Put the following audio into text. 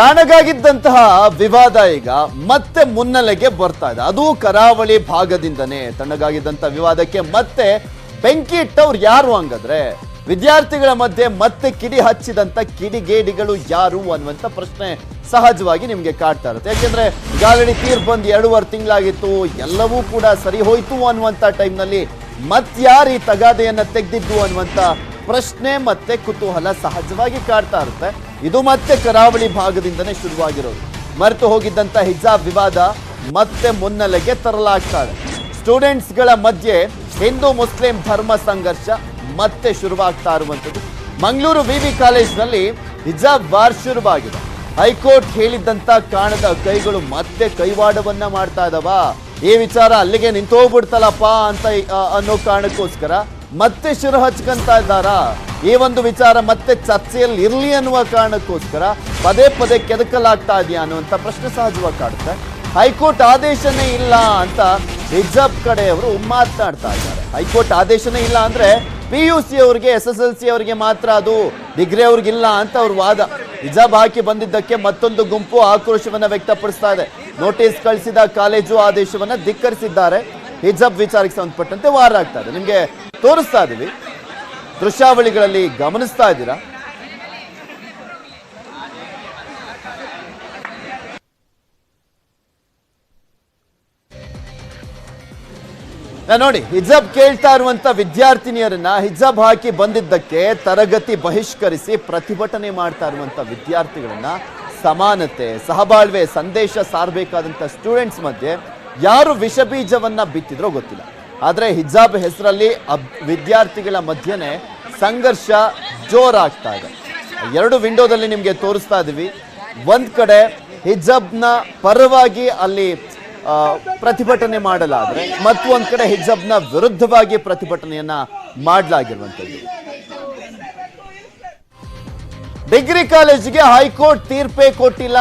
ತಣ್ಣಗಾಗಿದ್ದಂತಹ ವಿವಾದ ಈಗ ಮತ್ತೆ ಮುನ್ನೆಲೆಗೆ ಬರ್ತಾ ಇದೆ. ಅದು ಕರಾವಳಿ ಭಾಗದಿಂದನೇ ತಣ್ಣಗಾಗಿದ್ದಂತಹ ವಿವಾದಕ್ಕೆ ಮತ್ತೆ ಬೆಂಕಿ ಇಟ್ಟವ್ರು ಯಾರು ಹಂಗಾದ್ರೆ ವಿದ್ಯಾರ್ಥಿಗಳ ಮಧ್ಯೆ ಮತ್ತೆ ಕಿಡಿ ಹಚ್ಚಿದಂತ ಕಿಡಿಗೇಡಿಗಳು ಯಾರು ಅನ್ನುವಂತ ಪ್ರಶ್ನೆ ಸಹಜವಾಗಿ ನಿಮ್ಗೆ ಕಾಡ್ತಾ ಇರುತ್ತೆ. ಯಾಕೆಂದ್ರೆ ಈಗಾಗಲೇ ತೀರ್ಪು ಬಂದು ಎರಡೂವರೆ ತಿಂಗಳಾಗಿತ್ತು, ಎಲ್ಲವೂ ಕೂಡ ಸರಿ ಹೋಯ್ತು ಅನ್ನುವಂತ ಟೈಮ್ನಲ್ಲಿ ಮತ್ಯಾರು ಈ ತಗಾದೆಯನ್ನ ತೆಗೆದಿದ್ದು ಅನ್ನುವಂತ ಪ್ರಶ್ನೆ ಮತ್ತೆ ಕುತೂಹಲ ಸಹಜವಾಗಿ ಕಾಡ್ತಾ ಇರುತ್ತೆ. ಇದು ಮತ್ತೆ ಕರಾವಳಿ ಭಾಗದಿಂದನೇ ಶುರುವಾಗಿರೋದು. ಮರೆತು ಹೋಗಿದ್ದಂತ ಹಿಜಾಬ್ ವಿವಾದ ಮತ್ತೆ ಮುನ್ನೆಲೆಗೆ ತರಲಾಗ್ತಾ ಇದೆ ಸ್ಟೂಡೆಂಟ್ಸ್ಗಳ ಮಧ್ಯೆ ಹಿಂದೂ ಮುಸ್ಲಿಂ ಧರ್ಮ ಸಂಘರ್ಷ ಮತ್ತೆ ಶುರುವಾಗ್ತಾ ಇರುವಂಥದ್ದು. ಮಂಗಳೂರು ವಿವಿ ಕಾಲೇಜ್ನಲ್ಲಿ ಹಿಜಾಬ್ ವಾರ್ ಶುರುವಾಗಿದೆ. ಹೈಕೋರ್ಟ್ ಹೇಳಿದ್ದಂತ ಕಾಣದ ಕೈಗಳು ಮತ್ತೆ ಕೈವಾಡವನ್ನ ಮಾಡ್ತಾ ಇದಾವ. ಈ ವಿಚಾರ ಅಲ್ಲಿಗೆ ನಿಂತೋಗ್ಬಿಡ್ತಲ್ಲಪ್ಪ ಅಂತ ಅನ್ನೋ ಕಾರಣಕ್ಕೋಸ್ಕರ ಮತ್ತೆ ಶುರು ಹಚ್ಕಂತ ಇದ್ದಾರಾ? ಈ ಒಂದು ವಿಚಾರ ಮತ್ತೆ ಚರ್ಚೆಯಲ್ಲಿ ಇರಲಿ ಅನ್ನುವ ಕಾರಣಕ್ಕೋಸ್ಕರ ಪದೇ ಪದೇ ಕೆದಕಲಾಗ್ತಾ ಇದೆಯಾ ಅನ್ನುವಂಥ ಪ್ರಶ್ನೆ ಸಹಜವಾಗಿ ಕಾಡುತ್ತೆ. ಹೈಕೋರ್ಟ್ ಆದೇಶನೇ ಇಲ್ಲ ಅಂತ ಹಿಜಾಬ್ ಕಡೆಯವರು ಮಾತನಾಡ್ತಾ ಇದ್ದಾರೆ. ಹೈಕೋರ್ಟ್ ಆದೇಶನೇ ಇಲ್ಲ ಅಂದರೆ ಪಿ ಯು ಸಿ ಅವರಿಗೆ, ಎಸ್ ಎಸ್ ಎಲ್ ಸಿ ಅವರಿಗೆ ಮಾತ್ರ ಅದು ಡಿಗ್ರಿ ಅವ್ರಿಗಿಲ್ಲ ಅಂತ ಅವ್ರ ವಾದ. ಹಿಜಾಬ್ ಹಾಕಿ ಬಂದಿದ್ದಕ್ಕೆ ಮತ್ತೊಂದು ಗುಂಪು ಆಕ್ರೋಶವನ್ನು ವ್ಯಕ್ತಪಡಿಸ್ತಾ ಇದೆ. ನೋಟಿಸ್ ಕಳಿಸಿದ ಕಾಲೇಜು ಆದೇಶವನ್ನು ಧಿಕ್ಕರಿಸಿದ್ದಾರೆ. ಹಿಜಾಬ್ ವಿಚಾರಕ್ಕೆ ಸಂಬಂಧಪಟ್ಟಂತೆ ವಾರ ಆಗ್ತಾ ಇದೆ. ನಿಮಗೆ ತೋರಿಸ್ತಾ ಇದೀವಿ. ದೃಶ್ಯಾವಳಿಗಳಲ್ಲಿ ಗಮನಿಸ್ತಾ ಇದ್ದೀರಾ? ನೋಡಿ, ಹಿಜಾಬ್ ಕೇಳ್ತಾ ಇರುವಂತ ವಿದ್ಯಾರ್ಥಿನಿಯರನ್ನ ಹಿಜಾಬ್ ಹಾಕಿ ಬಂದಿದ್ದಕ್ಕೆ ತರಗತಿ ಬಹಿಷ್ಕರಿಸಿ ಪ್ರತಿಭಟನೆ ಮಾಡ್ತಾ ಇರುವಂತ ವಿದ್ಯಾರ್ಥಿಗಳನ್ನ ಸಮಾನತೆ, ಸಹಬಾಳ್ವೆ, ಸಂದೇಶ ಸಾರಬೇಕಾದಂತ ಸ್ಟೂಡೆಂಟ್ಸ್ ಮಧ್ಯೆ ಯಾರು ವಿಷಬೀಜವನ್ನ ಬಿತ್ತಿದ್ರೋ ಗೊತ್ತಿಲ್ಲ. ಆದ್ರೆ ಹಿಜಾಬ್ ಹೆಸರಲ್ಲಿ ಅಬ್- ವಿದ್ಯಾರ್ಥಿಗಳ ಮಧ್ಯೆ ಸಂಘರ್ಷ ಜೋರಾಗ್ತಾ ಇದೆ. ಎರಡು ವಿಂಡೋದಲ್ಲಿ ನಿಮಗೆ ತೋರಿಸ್ತಾ ಇದ್ದೀವಿ. ಒಂದು ಕಡೆ ಹಿಜಾಬ್ನ ಪರವಾಗಿ ಅಲ್ಲಿ ಪ್ರತಿಭಟನೆ ಮಾಡಲಾದರೆ ಮತ್ತು ಒಂದು ಕಡೆ ಹಿಜಾಬ್ನ ವಿರುದ್ಧವಾಗಿ ಪ್ರತಿಭಟನೆಯನ್ನ ಮಾಡಲಾಗಿರುವಂಥದ್ದು. ಡಿಗ್ರಿ ಕಾಲೇಜಿಗೆ ಹೈಕೋರ್ಟ್ ತೀರ್ಪೇ ಕೊಟ್ಟಿಲ್ಲ